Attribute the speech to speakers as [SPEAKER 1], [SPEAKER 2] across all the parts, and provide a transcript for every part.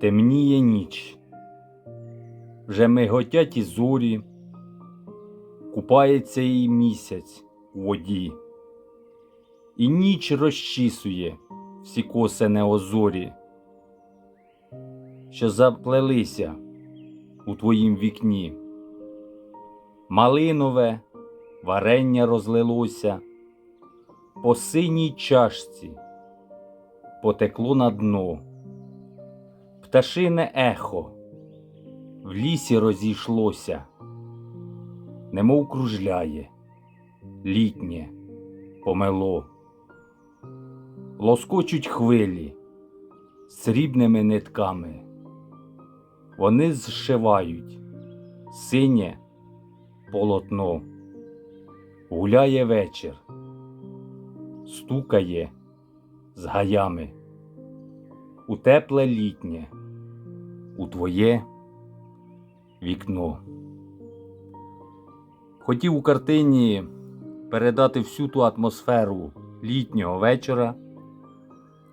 [SPEAKER 1] Темніє ніч. Вже миготять і зорі, купається і місяць у воді, і ніч розчісує всі коси неозорі, що заплелися у твоїм вікні. Малинове варення розлилося, по синій чашці потекло на дно. Пташине ехо в лісі розійшлося, немов кружляє, літнє помело. Лоскочуть хвилі срібними нитками. Вони зшивають синє полотно. Гуляє вечір, стукає з гаями у тепле літнє, у твоє вікно. Хотів у картині передати всю ту атмосферу літнього вечора,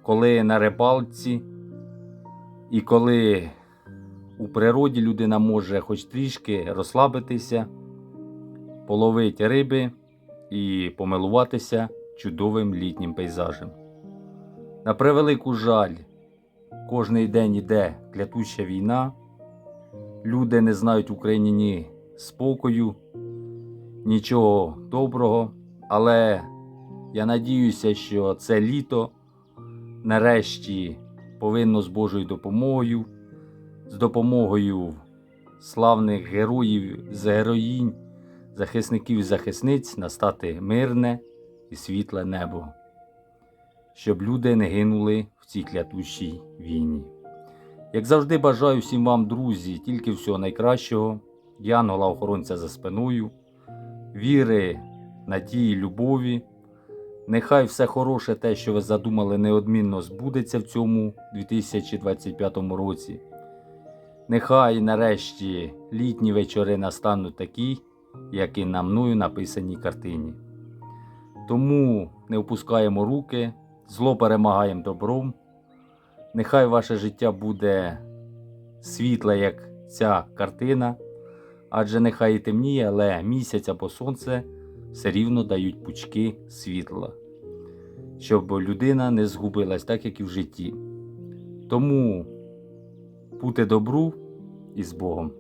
[SPEAKER 1] коли на рибалці і коли у природі людина може хоч трішки розслабитися, половити риби і помилуватися чудовим літнім пейзажем. На превелику жаль, кожний день іде клятуща війна. Люди не знають в Україні ні спокою, нічого доброго. Але я надіюся, що це літо нарешті повинно з Божою допомогою, з допомогою славних героїв, з героїнь, захисників і захисниць настати мирне і світле небо щоб люди не гинули в цій клятущій війні. Як завжди, бажаю всім вам, друзі, тільки всього найкращого, янгола охоронця за спиною, віри, надії, любові. Нехай все хороше, те, що ви задумали, неодмінно збудеться в цьому 2025 році. Нехай нарешті літні вечори настануть такі, як і на мною написаній картині. Тому не опускаємо руки, зло перемагаємо добром. Нехай ваше життя буде світле, як ця картина, адже нехай і темніє, але місяць або сонце все рівно дають пучки світла, щоб людина не згубилась так, як і в житті. Тому бути добру і з Богом.